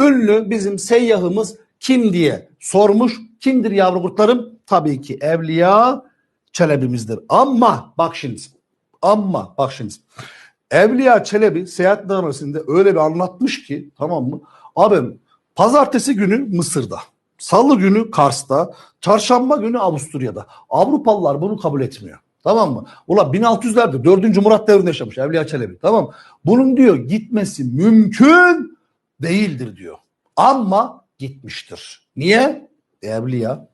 ünlü bizim seyyahımız kim diye sormuş. Kimdir yavru kurtlarım? Tabii ki Evliya Çelebi'mizdir. Ama bak şimdi. Ama bak şimdi. Evliya Çelebi seyahat arasında öyle bir anlatmış ki tamam mı? Abi pazartesi günü Mısır'da. Salı günü Kars'ta, çarşamba günü Avusturya'da. Avrupalılar bunu kabul etmiyor. Tamam mı? Ula 1600'lerde 4. Murat devrinde yaşamış Evliya Çelebi. Tamam? Bunun diyor gitmesi mümkün değildir diyor. Ama gitmiştir. Niye? Evliya.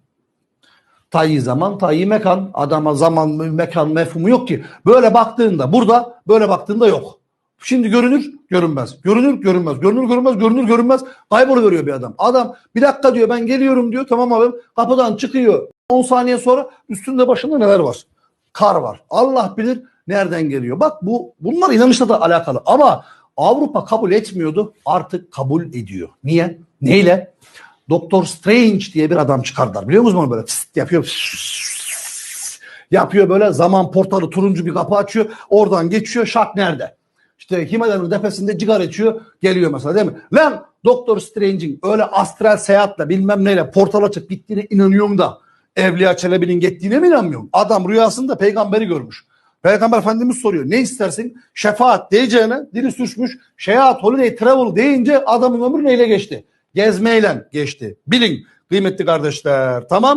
Tayyi zaman, tayyi mekan. Adama zaman, mekan mefhumu yok ki. Böyle baktığında burada, böyle baktığında yok. Şimdi görünür, görünmez. Görünür, görünmez. Görünür, görünmez. Görünür, görünmez. Kayboluyor bir adam. Adam bir dakika diyor ben geliyorum diyor. Tamam abi. Kapıdan çıkıyor. 10 saniye sonra üstünde başında neler var? Kar var. Allah bilir nereden geliyor. Bak bu bunlar inanışla da alakalı. Ama Avrupa kabul etmiyordu. Artık kabul ediyor. Niye? Neyle? Doktor Strange diye bir adam çıkardılar. Biliyor musunuz onu böyle fıst yapıyor. fıst yapıyor böyle zaman portalı turuncu bir kapı açıyor. Oradan geçiyor. Şak nerede? İşte Himalaya'nın tepesinde cigar içiyor. Geliyor mesela değil mi? Lan Doktor Strange'in öyle astral seyahatle bilmem neyle portal açıp gittiğine inanıyorum da Evliya Çelebi'nin gittiğine mi inanmıyorum? Adam rüyasında peygamberi görmüş. Peygamber Efendimiz soruyor. Ne istersin? Şefaat diyeceğine dili sürçmüş. Şefaat, holiday, travel deyince adamın ömrü neyle geçti? Gezmeyle geçti. Bilin kıymetli kardeşler. Tamam.